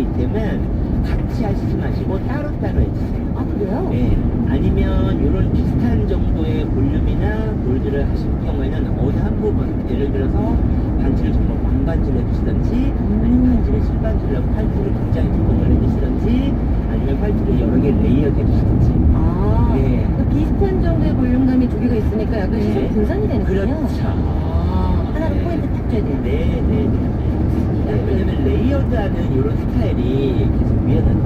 이두 아이템은 같이 하시지 마시고 따로따로 해주세요. 아 그래요? 네. 아니면 이런 비슷한 정도의 볼륨이나 골드를 하실 경우에는 어느 한 부분, 예를 들어서 반지를 정말 왕반지를 해주시든지 아니면 반지를 실반지를 하고 팔찌를 굉장히 두꺼운 해주시든지 아니면 팔찌를 여러 개 레이어드 해주시든지 아, 네. 그 비슷한 정도의 볼륨감이 두 개가 있으니까 약간 네. 좀 분산이 되는군요. 그렇죠. 아, 하나로 네. 포인트 딱 줘야 돼요. 네, 네, 네. 네, 왜냐면 레이어드하는 이런 스타일이 계속 유행하는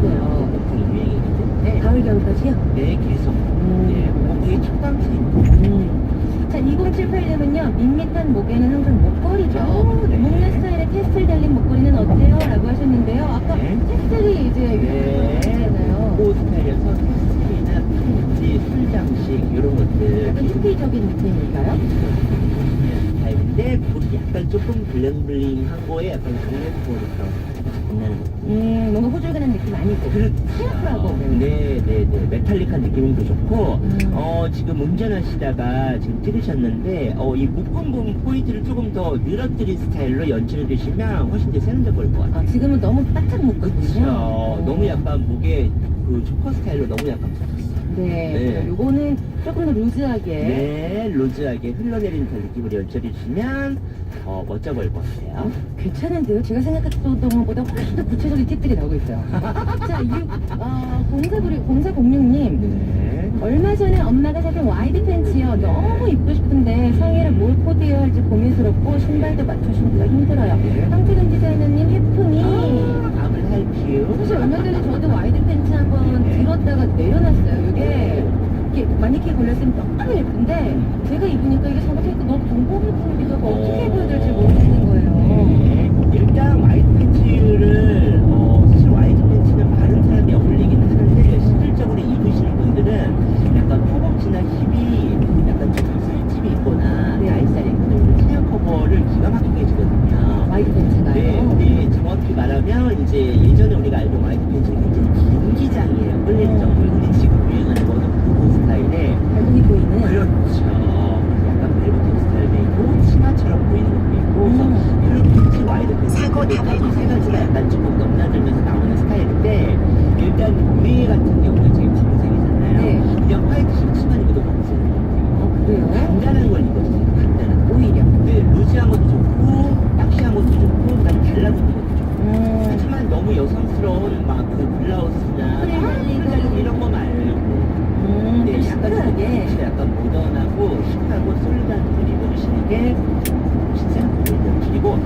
그래요. 같은 유행이기 때문에 가을 겨울까지요? 네, 계속 음. 네, 목에 촉감스입니다. 음. 자, 2078님은요, 밋밋한 목에는 항상 목걸이죠. 어, 네. 목내 스타일의 테스트 달린 목걸이는 어때요? 라고 하셨는데요. 아까 네. 테스트이 이제 네, 유행하잖아요. 그 스타일에서 테스트나 핀지, 술장식 이런 것들 약간 히피적인 느낌일까요? 스타일인데 그것도 약간 조금 블링블링한 거에 약간 강력포니까 장난은 음, 뭔가 호줄근한 느낌 아니고. 컬러풀하고. 네, 네, 네. 메탈릭한 느낌도 좋고, 음. 어, 지금 운전하시다가 지금 찍으셨는데, 어, 이 묶음 부분 포인트를 조금 더 늘어뜨린 스타일로 연출해 주시면 훨씬 더 세련돼 보일 것 같아요. 아, 지금은 너무 바짝 묶거든요. 그쵸. 너무 약간 목에 그 초커 스타일로 너무 약간. 네. 네. 요거는 조금 더 루즈하게. 네, 로즈하게 흘러내리는 듯한 느낌으로 연출해 주시면 더 멋져 보일 것 같아요. 괜찮은데요? 제가 생각했던 것보다 훨씬 더 구체적인 팁들이 나오고 있어요. 자, 이, 어, 0406님. 네. 얼마 전에 엄마가 사준 와이드 팬츠요. 너무 입고 싶은데 상의를 뭘 코디해야 할지 고민스럽고 신발도 맞춰 신기가 힘들어요. 황태근 디자이너님 해풍이 아, You. 사실 얼마 전에 저도 와이드 팬츠 한번 들었다가 내려놨어요. 이게 이게 마니키에 걸렸으면 너무 예쁜데 제가 입으니까 이게 잘못하니까 너무 동공 예쁘기도 하고 어떻게 입어야 될지 모르겠는 거예요. 네. 일단 와이드 팬츠를 어, 사실 와이드 팬츠는 많은 사람이 어울리긴 하는데 실질적으로 입으시는 분들은 약간 허벅지나 힙이 약간 조금 살집이 있거나 네. 나이살이 있거나 체형 커버를 기가 막히게 해주거든요. 와이드 팬츠가요? 네, 근데 정확히 말하면 이제 예전에 우리가 알던 와이드 팬츠는 굉장히 긴 기장이에요. 끌리는 정도로. 근데 지금 유행하는 거는 그 스타일에 발목이 보이는. 그렇죠. 약간 벨브텍 스타일도 있고 치마처럼 보이는 것도 있고 그래서 음. 이런 팬츠 와이드 팬츠 세. 가지가 약간 조금 넘나들면서 나오는 스타일인데 일단 위에 같은 경우는 제가 검은색이잖아요. 네. 그냥 화이트 셔츠만 입어도 검은색. 어, 그래요? 간단한 걸 입어주세요. 간단한 거. 오히려. 네, 루즈한 것도 좋고 박시한 것도 좋고 그다음에 달라붙는 것도 좋고. 음. 하지만 너무 여성스러운 막 그 블라우스나. 프릴 달리고 이런 거 말고 음, 네, 좀 약간. 좀 약간 모던하고 힙하고 솔드한 걸 입어주시는 게 진짜. 그리고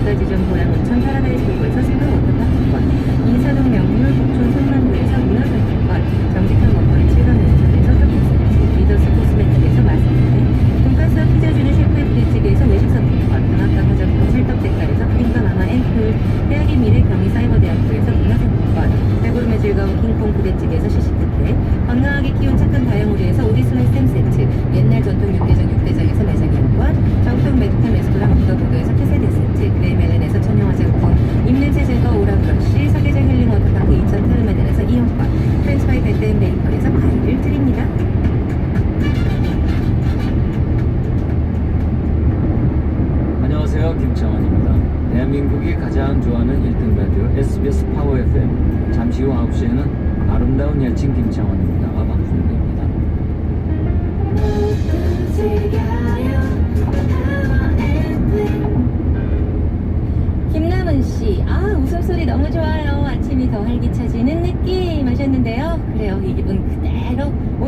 목까지 좀 고향 온천 파라다이스 골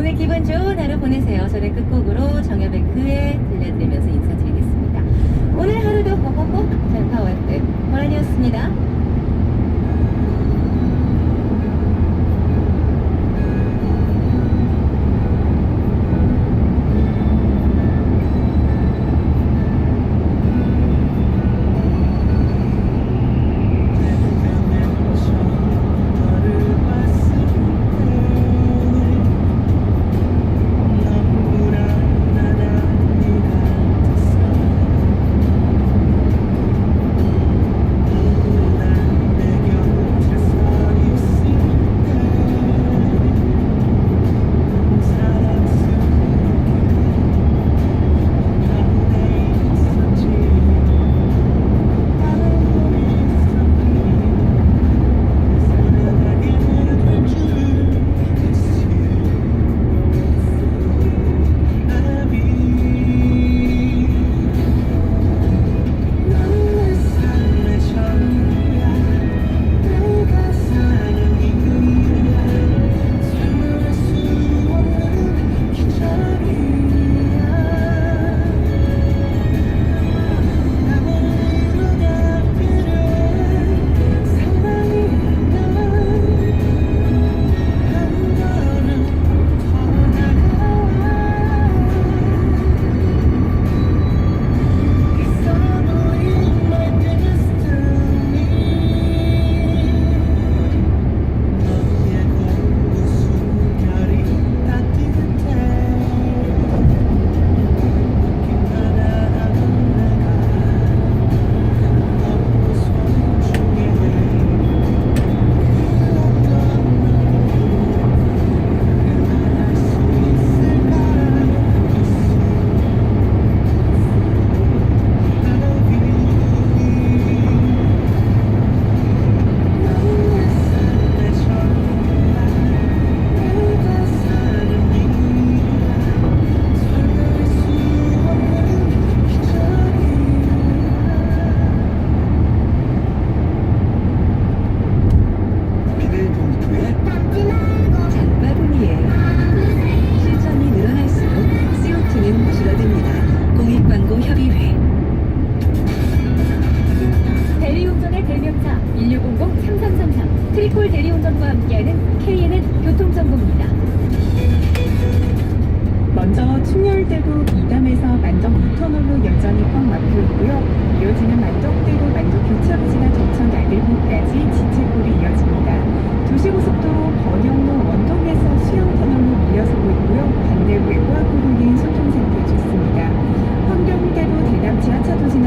오늘 기분 좋은 하루 보내세요. 저는 끝곡으로 정엽의 그에 들려드리면서 인사드리겠습니다. 오늘 하루도 호호호 전파워 FM 호란이었습니다. 알콜 대리운전과 함께하는 KNN 교통정보입니다. 먼저 충렬대로 2담에서 만덕 2터널로 여전히 꽉 막혀 있고요. 이어지는 만덕대로 만덕 교차로 지나 도천 야들목까지 지체골이 이어집니다. 도시고속도로 번영로 원통에서 수영터널로 밀려서고 있고요. 반대 외곽으로는 소통상태 좋습니다. 환경대로 대남 지하차도 지나